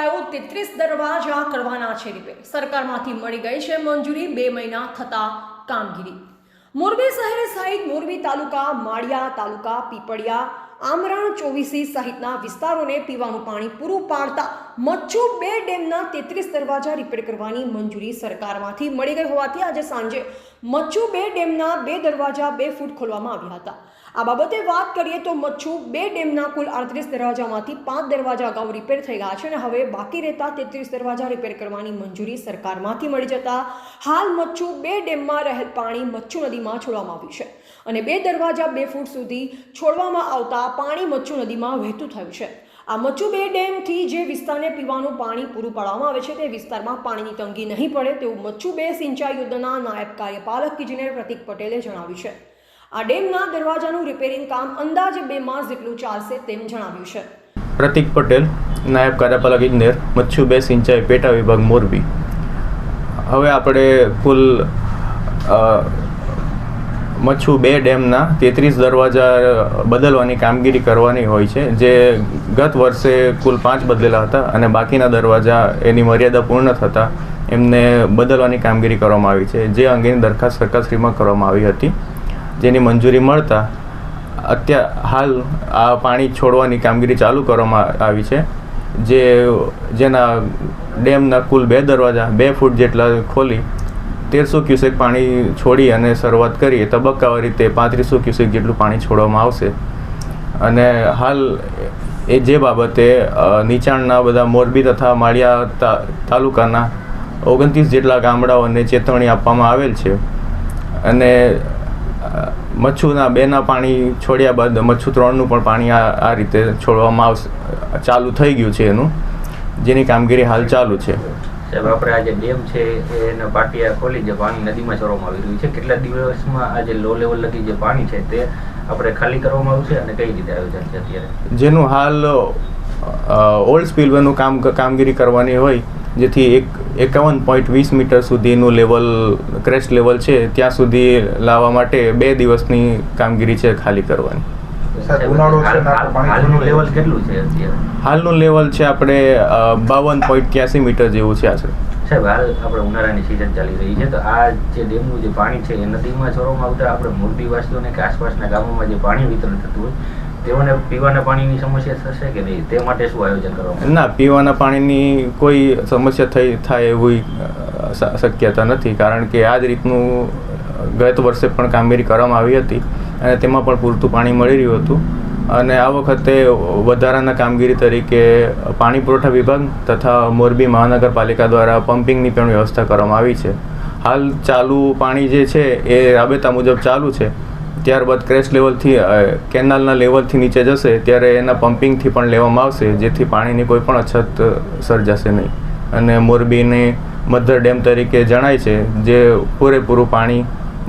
કરાયો તેત્રીસ દરવાજા કરવાના છે રિપેર. સરકારમાંથી મળી ગઈ છે મંજૂરી બે મહિના થતા કામગીરી. મોરબી શહેર સહિત તાલુકા માળિયા, તાલુકા પીપળિયા, આમરણ ચોવીસી સહિતના વિસ્તારોને પીવાનું પાણી પૂરું પાડતા મચ્છુ બે ડેમના તેત્રીસ દરવાજા રિપેર કરવાની મંજૂરી સરકારમાંથી મળી ગઈ હોવાથી આજે સાંજે મચ્છુ બે ડેમના બે દરવાજા બે ફૂટ ખોલવામાં આવ્યા હતા. આ બાબતે વાત કરીએ તો મચ્છુ બે ડેમના કુલ અડત્રીસ દરવાજામાંથી પાંચ દરવાજા અગાઉ રિપેર થઈ ગયા છે અને હવે બાકી રહેતા તેત્રીસ દરવાજા રિપેર કરવાની મંજૂરી સરકારમાંથી મળી જતા હાલ મચ્છુ બે ડેમમાં રહેલ પાણી મચ્છુ નદીમાં છોડવામાં આવ્યું છે. અને બે દરવાજા બે ફૂટ સુધી છોડવામાં આવતા પાણી મચ્છુ નદીમાં વહેતું થયું છે. આ મચ્છુ બે ડેમથી જે વિસ્તારને પીવાનું પાણી પૂરું પાડવામાં આવે છે તે વિસ્તારમાં પાણીની તંગી નહીં પડે તેવું મચ્છુ બે સિંચાઈ યુદ્ધના નાયબ કાર્યપાલક ઇજનેર પ્રતિક પટેલે જણાવ્યું છે. આ ડેમના દરવાજાનું રિપેરિંગ કામ અંદાજે બે માસ જેટલું ચાલશે તેમ જણાવ્યું છે. પ્રતિક પટેલ, નાયબ કાર્યપાલક ઇજનેર, મચ્છુ બે સિંચાઈ પેટા વિભાગ મોરબી. હવે આપણે કુલ મચ્છુ બે ડેમના તેત્રીસ દરવાજા બદલવાની કામગીરી કરવાની હોય છે, જે ગત વર્ષે કુલ પાંચ બદલેલા હતા અને બાકીના દરવાજા એની મર્યાદા પૂર્ણ થતાં એમને બદલવાની કામગીરી કરવામાં આવી છે, જે અંગેની દરખાસ્ત સરકારશ્રીમાં કરવામાં આવી હતી, જેની મંજૂરી મળતા અત્યાર હાલ આ પાણી છોડવાની કામગીરી ચાલુ કરવામાં આવી છે, જે જેના ડેમના કુલ બે દરવાજા બે ફૂટ જેટલા ખોલી તેરસો ક્યુસેક પાણી છોડી અને શરૂઆત કરીએ તબક્કાવાર રીતે પાંત્રીસો ક્યુસેક જેટલું પાણી છોડવામાં આવશે. અને હાલ એ જે બાબતે નીચાણના બધા મોરબી તથા માળિયા તાલુકાના ઓગણત્રીસ જેટલા ગામડાઓને ચેતવણી આપવામાં આવેલ છે. અને મચ્છુના બેના પાણી છોડ્યા બાદ મચ્છુ ત્રણનું પણ પાણી આ રીતે છોડવામાં આવશે, ચાલુ થઈ ગયું છે એનું. જેની કામગીરી હાલ ચાલુ છે. સાહેબ, આપણે આજે ડેમ છે એના પાટિયા ખોલી જે પાણી નદીમાં છોડવામાં આવી રહ્યું છે. કેટલા દિવસમાં આ જે લો લેવલ લગી જે પાણી છે, તે આપણે ખાલી કરવામાં આવશે અને કઈ રીતે આયોજન છે અત્યારે? જેનું હાલ ઓલ્ડ સ્પીલવેનું કામ, કામગીરી કરવાની હોય, જેથી એક, એકાવન પોઈન્ટ વીસ મીટર સુધીનું લેવલ ક્રેસ્ટ લેવલ છે, ત્યાં સુધી લાવવા માટે બે દિવસની કામગીરી છે ખાલી કરવાની. લેવલ કેટલું છે અત્યારે? હાલનું લેવલ છે આપણે બાવન પોઈન્ટ ક્યાસી મીટર જેવું છે આશરે. સાહેબ હાલ આપણે ઉનાળાની સિઝન ચાલી રહી છે તો આ જે ડેમનું જે પાણી છે એ નદીમાં છોડવામાં આવતા આપણે મોરબીવાસીઓને કે આસપાસના ગામોમાં જે પાણી વિતરણ થતું હોય તેઓને પીવાના પાણીની સમસ્યા થશે કે નહીં? તે માટે શું આયોજન કરવામાં ના પીવાના પાણીની કોઈ સમસ્યા થઈ થાય એવી શક્યતા નથી કારણ કે આ જ રીતનું ગત વર્ષે પણ કામગીરી કરવામાં આવી હતી. અને તેમાં પણ પૂરતું પાણી મળી રહ્યું હતું. અને આ વખતે વધારાના કામગીરી તરીકે પાણી પુરવઠા વિભાગ તથા મોરબી મહાનગરપાલિકા દ્વારા પમ્પિંગની પણ વ્યવસ્થા કરવામાં આવી છે. હાલ ચાલુ પાણી જે છે એ રાબેતા મુજબ ચાલુ છે. ત્યારબાદ ક્રેશ લેવલથી કેનાલના લેવલથી નીચે જશે, ત્યારે એના પમ્પિંગથી પણ લેવામાં આવશે, જેથી પાણીની કોઈ પણ અછત સર્જાશે નહીં. અને મોરબીને મધર ડેમ તરીકે જણાય છે, જે પૂરેપૂરું પાણી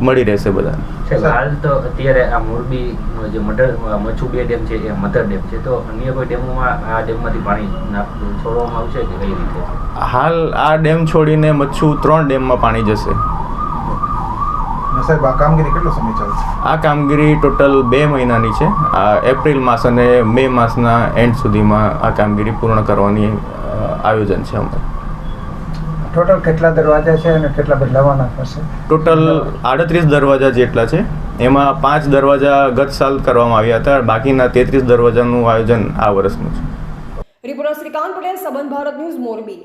મળી રહેશે બધાને. હાલ તો અત્યારે આ મોરબીનો જે મધર મચ્છુ બે ડેમ છે એ મધર ડેમ છે. તો અન્ય કોઈ ડેમોમાં આ ડેમમાંથી પાણી છોડવામાં આવશે કે કઈ રીતે? હાલ આ ડેમ છોડીને મચ્છુ ત્રણ ડેમમાં પાણી જશે. સાહેબ આ કામગીરી કેટલો સમય ચાલશે આ કામગીરી ટોટલ બે મહિનાની છે. આ એપ્રિલ માસ અને મે માસના એન્ડ સુધીમાં આ કામગીરી પૂર્ણ કરવાની આયોજન છે અમારું. ટોટલ કેટલા દરવાજા છે અને કેટલા બદલાવાના થશે? ટોટલ આડત્રીસ દરવાજા જેટલા છે એમાં પાંચ દરવાજા ગત સાલ કરવામાં આવ્યા હતા બાકીના તેત્રીસ દરવાજાનું આયોજન આ વર્ષનું છે. રિપોર્ટર શ્રીકાંત પટેલ સંબંધ ભારત ન્યૂઝ મોરબી.